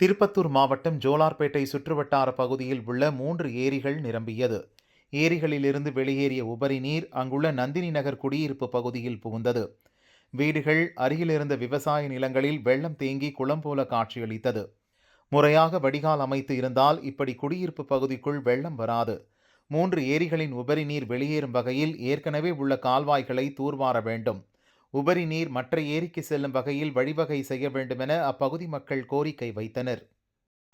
திருப்பத்தூர் மாவட்டம் ஜோலார்பேட்டை சுற்றுவட்டார பகுதியில் உள்ள மூன்று ஏரிகள் நிரம்பியது. ஏரிகளிலிருந்து வெளியேறிய உபரி நீர் அங்குள்ள நந்தினி நகர் குடியிருப்பு பகுதியில் புகுந்தது. வீடுகள் அருகிலிருந்த விவசாய நிலங்களில் வெள்ளம் தேங்கி குளம் போல காட்சியளித்தது. முறையாக வடிகால் அமைத்து இருந்தால் இப்படி குடியிருப்பு பகுதிக்குள் வெள்ளம் வராது. மூன்று ஏரிகளின் உபரி நீர் வெளியேறும் வகையில் ஏற்கனவே உள்ள கால்வாய்களை தூர்வார வேண்டும். உபரி நீர் மற்ற ஏரிக்கு செல்லும் வகையில் வழிவகை செய்ய வேண்டுமென அப்பகுதி மக்கள் கோரிக்கை வைத்தனர்.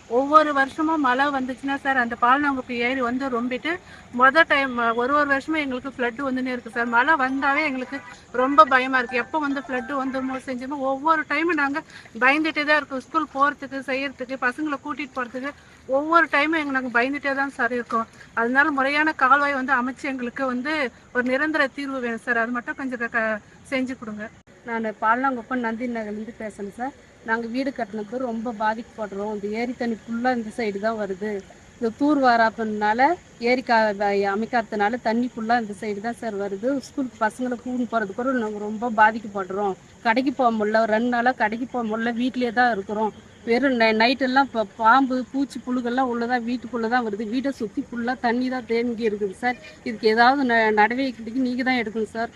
ஒவ்வொரு வருஷமும் மழை வந்துச்சுன்னா சார் அந்த பால்நாங்குப்பி ஏரி வந்து ரொம்பிட்டு மொதல் டைம் ஒரு ஒரு வருஷமும் எங்களுக்கு ஃப்ளட்டு வந்துனே இருக்கு சார். மழை வந்தாவே எங்களுக்கு ரொம்ப பயமா இருக்கு. எப்போ வந்து ஃப்ளட்டு வந்துருமோ செஞ்சுமோ ஒவ்வொரு டைமும் நாங்கள் பயந்துட்டே தான் இருக்கோம். ஸ்கூல் போகிறதுக்கு செய்யறதுக்கு பசங்களை கூட்டிகிட்டு போகிறதுக்கு ஒவ்வொரு டைமும் எங்கள் நாங்கள் பயந்துட்டே தான் சார் இருக்கோம். அதனால முறையான கால்வாய் வந்து அமைச்சு எங்களுக்கு வந்து ஒரு நிரந்தர தீர்வு வேணும் சார். அது மட்டும் கொஞ்சம் க- செஞ்சு கொடுங்க. நான் பாலனாங்குப்பம் நந்தி நகர்லேருந்து பேசுகிறேன் சார். நாங்கள் வீடு கட்டினது ரொம்ப பாதிக்கப்படுறோம். இந்த ஏரி தண்ணி ஃபுல்லாக இந்த சைடு தான் வருது. இந்த தூர் வாராப்பனால ஏரி கா அமைக்காததுனால தண்ணி ஃபுல்லாக இந்த சைடு தான் சார் வருது. ஸ்கூலுக்கு பசங்களை கூட்டின்னு போகிறதுக்கு கூட நாங்கள் ரொம்ப பாதிக்கப்படுறோம். கடைக்கு போக முடியல. ஒரு ரெண்டு நாளாக கடைக்கு போக முடியல. வீட்டிலே தான் இருக்கிறோம். வெறும் நை நைட்டெல்லாம் இப்போ பாம்பு பூச்சி புழுகெல்லாம் உள்ளதான் வீட்டுக்குள்ளே தான் வருது. வீட்டை சுற்றி ஃபுல்லாக தண்ணி தான் தேங்கி இருக்குது சார் இதுக்கு ஏதாவது ந நடவடிக்கைக்கு நீங்கள் தான் எடுக்கணும் சார்